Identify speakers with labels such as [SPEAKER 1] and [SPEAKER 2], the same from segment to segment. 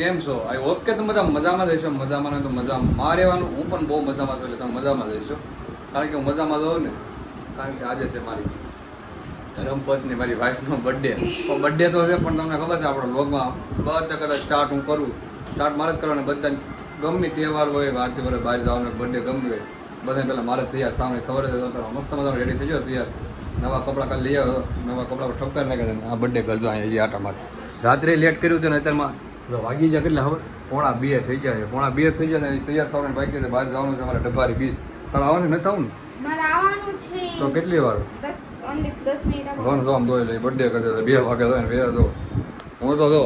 [SPEAKER 1] કેમ છો. I hope કે તમે બધા મજામાં જ હશો. મજામાં તો મજામાં. માં રહેવાનું, હું પણ બહુ મજામાં છું એટલે તમે મજામાં જ હશો. કારણ કે હું મજામાં રહું ને. કારણ કે આજે છે મારી ધર્મપત્ની, મારી વાઈફનો બર્થડે બર્થડે તો છે, પણ તમને ખબર છે, આપણો લોગમાં બધા કદાચ સ્ટાર્ટ હું કરું. સ્ટાર્ટ મારે જ કરવાનું. બધા ગમે તહેવાર હોય આરતી વર્ષ બહાર જવાનું બર્થડે ગમે હોય. બધા પહેલાં મારે તૈયાર સામે ખબર હતો મસ્ત મજાનો રેડી થઈ ગયો તૈયાર. નવા કપડાં કાલે લઈ આવ્યો. નવા કપડાં ઠપકાર નાખ્યા છે. આ બર્થડે કરજો અહીંયા હજી આટા મારે. રાત્રે લેટ કર્યું હતું ને અત્યારમાં વાગી જાય કેટલા હવે પોણા બે થઈ જાય છે. પોણા બે થઈ જાય ને તૈયાર થવાનું બાકી છે. બહાર જવાનું છે મારે ડબ્બારી બીજ તારે આવવાનું છે, નથી થવું ને
[SPEAKER 2] છે.
[SPEAKER 1] તો કેટલી વાર?
[SPEAKER 2] ફોન
[SPEAKER 1] તો આમ દોઈ લઈ બર્થડે કરતો બે વાગે તો બે તો હું તો જો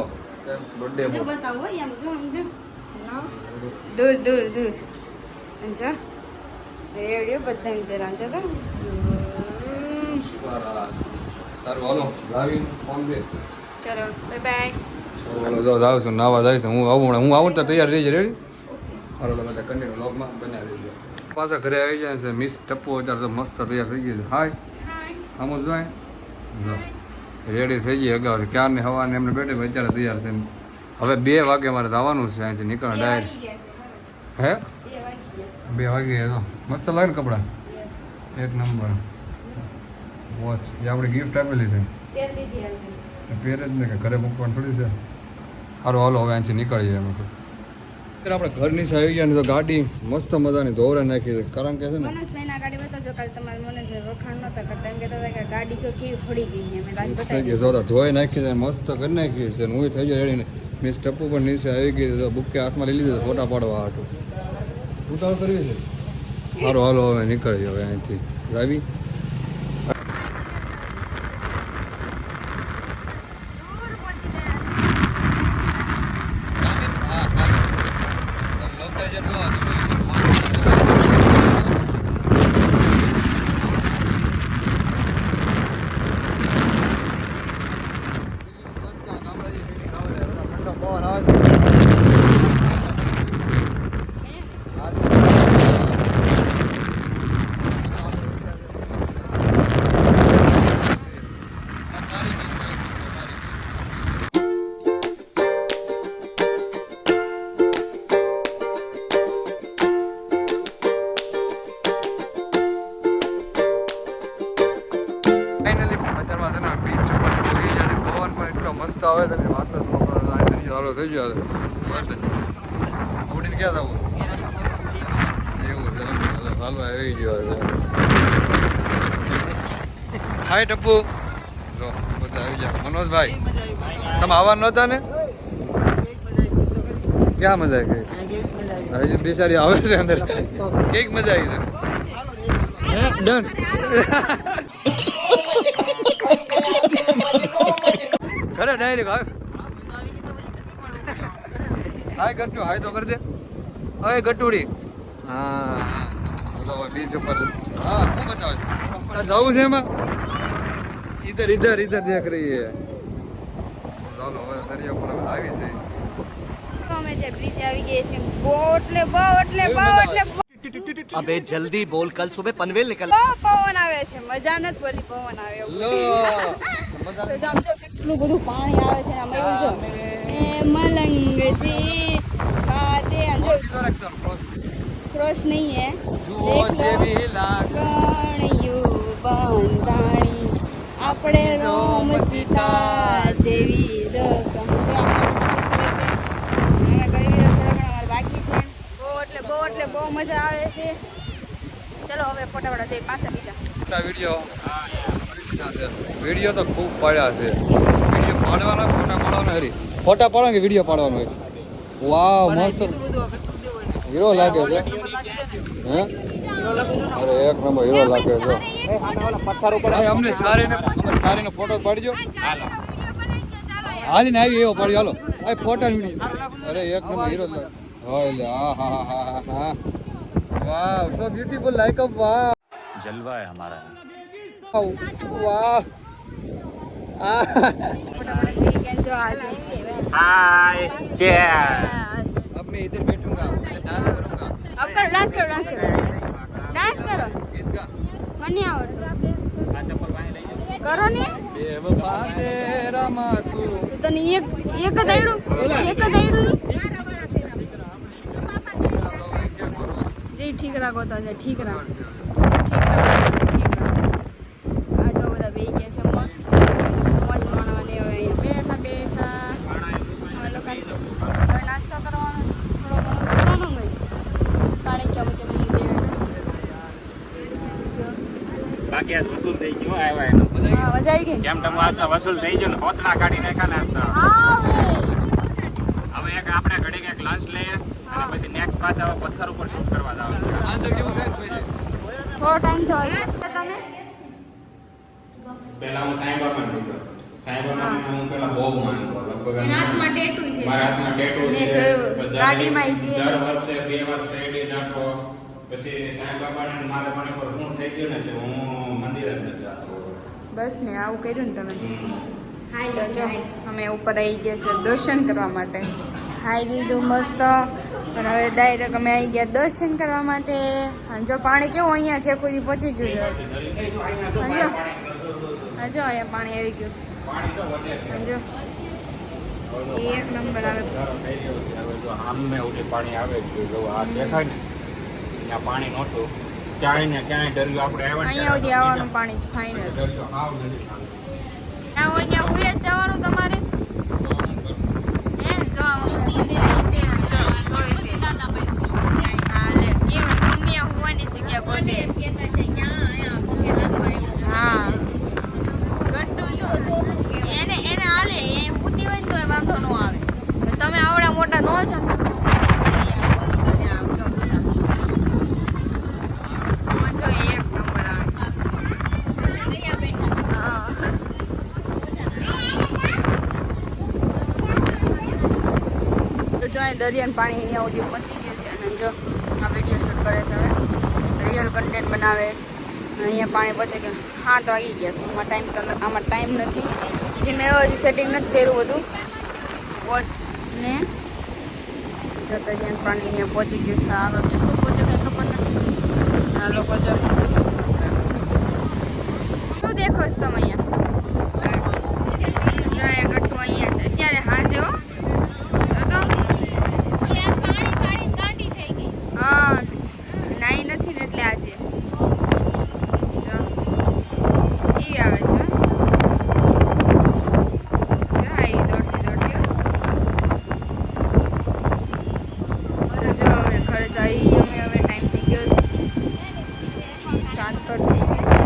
[SPEAKER 1] બર્થડે
[SPEAKER 2] બતાવો એમ જો જો. દૂર દૂર દૂર. જો. રેડિયો બધાને તો.
[SPEAKER 1] સારું હાલો. ફોન દે.
[SPEAKER 2] ચલો બાય બાય
[SPEAKER 1] ચાલો જો જાઉં છું નાવા જાય છે. હું આવું હું આવું તો તૈયાર રહી જાય રેડી હાલો બધા કન્ટિન્યુ લોગમાં બનાવી દેજો પાછા ઘરે આવી જાય છે. મિસ ટપ્પુ અત્યારે તો મસ્ત તૈયાર થઈ ગયું છે. હાય આમ જ જાય રેડી થઈ ગઈ અગાઉ. ક્યારની હવાને એમને બેઠે અત્યારે તૈયાર થઈને હવે બે વાગે મારે જવાનું છે અહીંથી નીકળવા ડાયરેક્ટ હે? બે વાગે તો. મસ્ત લાગે ને કપડાં? એક નંબર. વોચ એ આપણે ગિફ્ટ આપેલી છે. પહેરે જ ને કે ઘરે મૂકવાનું થોડી છે. સારું હાલો હવે અહીંથી નીકળીએ એમ અત્યારે આપણે ઘરની સાહેબ આવી ગયા ને તો ગાડી મસ્ત મજાની ધોરે નાખી છે. કારણ કે છે ને
[SPEAKER 2] મનોજભાઈ ગાડી બતાવજો કાલે તમારે મનોજભાઈ વખાણ નહોતા કરતા. એમ કહેતા હતા કે ગાડી જો કેવી ફળી ગઈ છે ગાડી બતાવી
[SPEAKER 1] જોતા ધોઈ નાખી છે મસ્ત કરી નાખી છે. હું થઈ ગયો રેડી મેં ટપ્પુ પર નીચે આવી ગઈ તો બુકે હાથમાં લઈ લીધું ફોટા પાડવા હાટું. ઉતાવળ કરવી છે? સારું હાલો હવે નીકળીએ હવે અહીંથી. આવી થઈ ગયો મસ્ત ઉડીને ક્યાં જવું? એવું છે. ચાલુ આવી ગયો હાય ટપ્પુ. જો બધા આવી ગયા. મનોજભાઈ તમે આવવા નહોતા ને? ક્યાં મજા આવી ગઈ? હજી બિચારી આવે છે અંદર. કેક મજા આવી છે ડન. ખરે ડાયરેક્ટ હાય હાય ગટ્ટુ હાય તો કરજે. હવે ગટુડી હા. બીજ ઉપર. હા શું બતાવે જવું છે એમાં? ઇધર ઇધર ઇધર દેખ રહી હે. ચાલો હવે દરિયા ઉપર આવી છે.
[SPEAKER 2] અમે જે બ્રિજ આવી ગયા બહુ એટલે બહુ એટલે બહુ એટલે
[SPEAKER 3] અબે જલ્દી બોલ કલ સુબે પનવેલ
[SPEAKER 2] નીકળ. પવન આવે છે. મજા નત બોલી પવન આવે
[SPEAKER 1] લો.
[SPEAKER 2] મજા તો કેટલું બધું પાણી આવે છે અમે ઉડજો નહીં હે.
[SPEAKER 1] જુઓ જેવી લાગ
[SPEAKER 2] ગણ્યું બંધાણી આપણે રોમ સીતા જેવી રકમ. તો આપણે કરે છે? ઘણી બધા થોડા ઘણા અમારે બાકી છે. બહુ એટલે બહુ એટલે બહુ મજા આવે છે. ચલો હવે ફટાફટ જઈએ પાછા બીજા.
[SPEAKER 1] વીડિયો. વીડિયો તો ખૂબ પાડ્યા છે. વીડિયો પાડવાના ફોટા પાડવાના હરી. ફોટા પાડવા કે વીડિયો પાડવાનો હરી? વાવ મસ્ત. હીરો લાગે છે. હે? અરે એક નંબર હીરો લાગે છે. પથ્થર ઉપર અમને સારીને અમને સારીને ફોટો પાડજો. હાલીને આવી એવો પાડ્યો. હાલો. આ ફોટા અરે એક નંબર હીરો લાગે. હા હા હા હા હા. હા સો બ્યુટીફુલ લાઈક અ વાવ
[SPEAKER 4] જલવા હે
[SPEAKER 1] વાહ આ
[SPEAKER 2] ફટાફટ જઈએ કેમ છો આજે
[SPEAKER 4] हाय चेयर
[SPEAKER 1] अब मैं इधर बैठूंगा मैं डांस करूंगा
[SPEAKER 2] अब करो डांस करो डांस करो डांस करो
[SPEAKER 1] गीत गा
[SPEAKER 2] મને નહીં આવડતું કરો ને
[SPEAKER 1] બેવફા તેરામાં શું
[SPEAKER 2] તો તને એક એક જ આવ્યું એક જ આવ્યું જે ઠીક રાખો તો જે ઠીક રાખ ઠીક રાખ ઠીક રાખ
[SPEAKER 4] બાકી વસૂલ થઈ ગયો આવ્યા એનો
[SPEAKER 2] મજા આવી ગઈ
[SPEAKER 4] કેમ તમે આજ વસૂલ થઈ ગયો ને હોતલા કાઢી નાખ્યા ને
[SPEAKER 2] હવે
[SPEAKER 4] એક આપણે ઘડીક એક લંચ લઈએ અને પછી નેક્સ્ટ પાછા હવે પથ્થર ઉપર શૂટ કરવા જવાનું
[SPEAKER 1] આ
[SPEAKER 2] થોડો ટાઈમ જોઈએ તમે?
[SPEAKER 4] પહેલા હું સાંઈ બાબાને જોતો સાંઈ બાબાને હું પહેલા બહુ માનતો લગભગ
[SPEAKER 2] હાથમાં ટેટુ છે.
[SPEAKER 4] મારા હાથમાં ટેટુ છે.
[SPEAKER 2] જોયું. છે.
[SPEAKER 4] દર વર્ષે બે વર્ષે એડી નાખો પછી સાંઈ બાબાને મારે મને પર શું થઈ ગયું ને હું
[SPEAKER 2] બસ ને આવું કર્યું ને તમે. તો અમે ઉપર આવી ગયા છે દર્શન કરવા માટે. ખાઈ લીધું મસ્ત. પણ હવે ડાયરેક્ટ અમે આવી ગયા દર્શન કરવા માટે. અને જો પાણી કેવું અહીંયા છે કોઈ પહોંચી ગયું છે. હા હજો અહીંયા પાણી આવી ગયું.
[SPEAKER 4] પાણી તો વધે છે.
[SPEAKER 2] હા જો એક નંબર આવે
[SPEAKER 4] પાણી આવે છે આ દેખાય ને ત્યાં પાણી નહોતું. ક્યાંય ને ક્યાંય ડર્યું આપણે આવ્યા
[SPEAKER 2] અહીંયા સુધી આવવાનું પાણી ફાઈનલ
[SPEAKER 4] દરિયો હાવ નથી.
[SPEAKER 2] ત્યાં હોય ત્યાં જ જવાનું તમારે. હે જો આમ મંદિર છે જો હા લે. કેવું દુનિયા હોવાની જગ્યા ગોતે હા ગટ્ટુ જો એને એને હાલે એ પૂતી હોય ને તો વાંધો ન આવે પણ તમે આવડા મોટા નો છો ને તો મંદિર છે અહીંયા બસ ત્યાં આવજો બધા પવન જો એક નંબર આવે હા તો જો અહીં દરિયાનું પાણી અહીંયા સુધી પહોંચી ગયું છે અને જો આ વીડિયો શૂટ કરે છે હવે. રિયલ કન્ટેન્ટ બનાવે. અહીંયા પાણી પહોંચી ગયું તો વાગી ગયા. છે આમાં ટાઈમ આમાં ટાઈમ નથી. જે મેં હજી સેટિંગ નથી કર્યું બધું. વોચ ને જો દરિયાનું પાણી અહીંયા પહોંચી ગયું છે. આગળ કેટલું પહોંચે કંઈ ખબર નથી. આ લોકો જો શું દેખો છો તમે અહીંયા? જો અહીંયા ગટ્ટુ અહીંયા છે. અત્યારે હા હો. જો તો હા નાઈ નથી ને એટલે આજે જો ઈ આવે છે જો હા ઈ દોડતી દોડતી હો. હવે જો હવે ઘરે જઈ અમે હવે ટાઈમ થઈ ગયો છે સાત પર થઈ ગઈ છે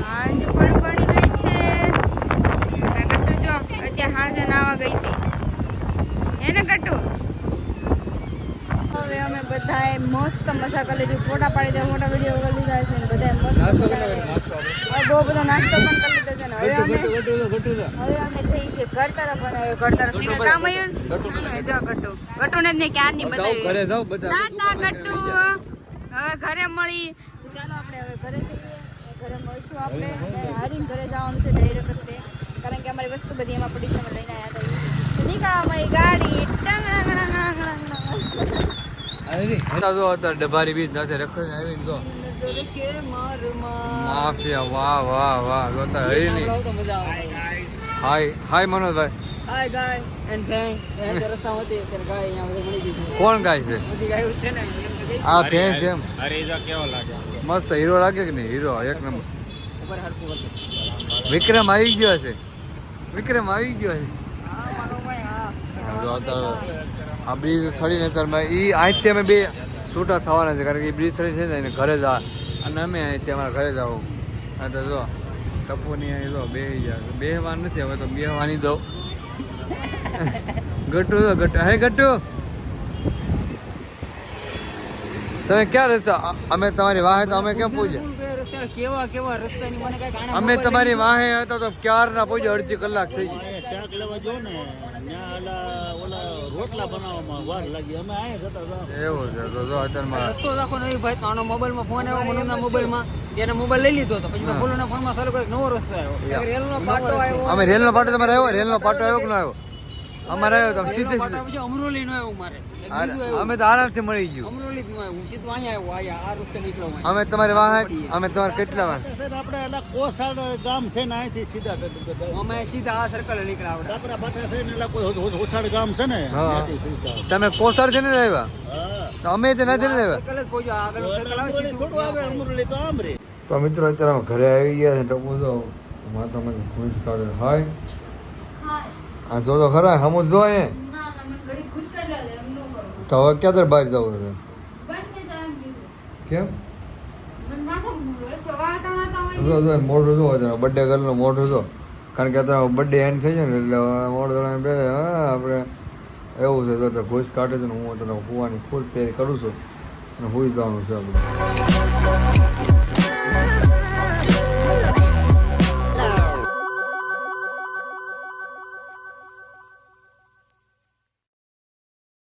[SPEAKER 2] સાંજ પણ પડી ગઈ છે આ ગટ્ટુ જો અત્યારે સાંજે નાવા ગઈ હતી હવે અમે બધાએ મસ્ત મજા કરી લીધી. ફોટા પાડી દીધા મોટા વીડિયો કરી લીધા છે ને બધાએ મસ્ત બહુ બધો નાસ્તો પણ કરી લીધો છે ને. હવે અમે
[SPEAKER 1] ગટુ ગટુ ગટુ ગટુ
[SPEAKER 2] હવે અમે જઈએ છીએ ઘર તરફ અને ઘર તરફ નીકળે. કામ આવ્યું? જો ગટ્ટુ ગટ્ટુને જ નહીં ક્યારની
[SPEAKER 1] ઘરે
[SPEAKER 2] બતાવી
[SPEAKER 1] બધા.
[SPEAKER 2] ના ના ગટુ. હવે ઘરે મળી. ચાલો આપણે હવે ઘરે જઈએ. ઘરે મળશું આપણે. હારીને ઘરે જવાનું છે ડાયરેક્ટ કારણ કે અમારી વસ્તુ બધી એમાં પડી છે અમે લઈને આવ્યા હતા. તો
[SPEAKER 1] ડભારી બીજ સાથે રખડીને આવીને જો. માફિયા વાહ વાહ વાહ જો અત્યારે હરી હાય હાય મનોજભાઈ.
[SPEAKER 5] હાય ગાય એન્ડ ફેંગ એ તો હતી અત્યારે ગાય અહીંયા મળી ગઈ
[SPEAKER 1] કોણ ગાય છે?
[SPEAKER 5] ગાયો છે ને
[SPEAKER 1] આ ભેંસ એમ.
[SPEAKER 4] અરે એ કેવો લાગે?
[SPEAKER 1] મસ્ત હીરો લાગે કે નહીં? હીરો એક નંબર. વિક્રમ આવી ગયો છે વિક્રમ આવી ગયો છે
[SPEAKER 5] હા મારો ભાઈ હા
[SPEAKER 1] જો અત્યારે આ બ્રિજ સડીને અત્યારે એ અહીંથી અમે બે છૂટા થવાના છે, કારણ કે એ બ્રિજ સડી છે ને, એને ઘરે જવા અને અમે અહીંથી અમારા ઘરે જાવ અને તો જો, ટપુની અહીં જો બે ગયા બેહવા નથી, હવે તો બેહવાની દો. ગટુ તો ગટુ. હે ગટુ! તમે ક્યાં રહેતા અમે તમારી વાહે તો અમે કેમ પૂછ્યા
[SPEAKER 5] કેવા કેવા રસ્તાની મને કઈ ગાણા
[SPEAKER 1] અમે તમારી વાહે હતા તો ક્યારના પહોંચ્યો અડધી કલાક થઈ ગઈ.
[SPEAKER 6] શાક લેવા જો ને ઓલા ઓલા રોટલા બનાવવામાં વાર લાગી. અમે અહીંયા જતા
[SPEAKER 1] એવું છે તો જો અત્યારમાં
[SPEAKER 5] રસ્તો રાખો નહીં ભાઈ તો આનો મોબાઈલમાં ફોન આવ્યો મનુના મોબાઈલમાં તેને મોબાઈલ લઈ લીધો તો. પછી મેં ફોનમાં ચાલુ કર્યો નવો રસ્તો આવ્યો. રેલનો પાટો આવ્યો.
[SPEAKER 1] અમે રેલનો પાટો તમારે આવ્યો? રેલનો પાટો આવ્યો કે ના આવ્યો? અમારે આવ્યો તો સીધે
[SPEAKER 5] અમરોલી નો આવ્યું મારે.
[SPEAKER 1] અમે તો આરામથી મળી ગયું.
[SPEAKER 5] અમરોલી નો આવ્યો સીધો અહીંયા આવ્યો. અહીંયા આ રસ્તે નીકળ્યો
[SPEAKER 1] અમે તમારે વાહન અમે તમારે કેટલા વાહ?
[SPEAKER 6] છે આપણે એટલે કોસાડ ગામ છે ને અહીંથી સીધા
[SPEAKER 5] અમે સીધા આ સર્કલ નીકળ્યા આપણે.
[SPEAKER 6] આપણા પાછા છે ને એટલે કોઈ હોસાડ ગામ છે ને.
[SPEAKER 1] તમે કોસાડ છે ને આવ્યા? તો અમે તો નથી ને આવ્યા?
[SPEAKER 5] સર્કલ જ આગળ સર્કલ આવે
[SPEAKER 6] અમરેલી થોડું આવે
[SPEAKER 5] સીધું
[SPEAKER 6] તો આમ
[SPEAKER 1] તો મિત્રો અત્યારે ઘરે આવી ગયા છે ટપુ માતા મને ખુશ કાઢે હાય. આ જો તો ખરા હમું જો એ તો હવે ક્યાં તાર બહાર જવું છે? કેમ? જો જો મોઢું જો અત્યારે બર્થડે ગર્લનું મોઢું જો કારણ કે અત્યારે બર્થડે એન્ડ થઈ જાય ને એટલે મોઢું બે હા આપણે એવું છે તો અત્યારે ખુશ કાઢે છે ને હું અત્યારે હોવાની ફૂલ તૈયારી કરું છું. અને હોઈ જવાનું છે આપણે.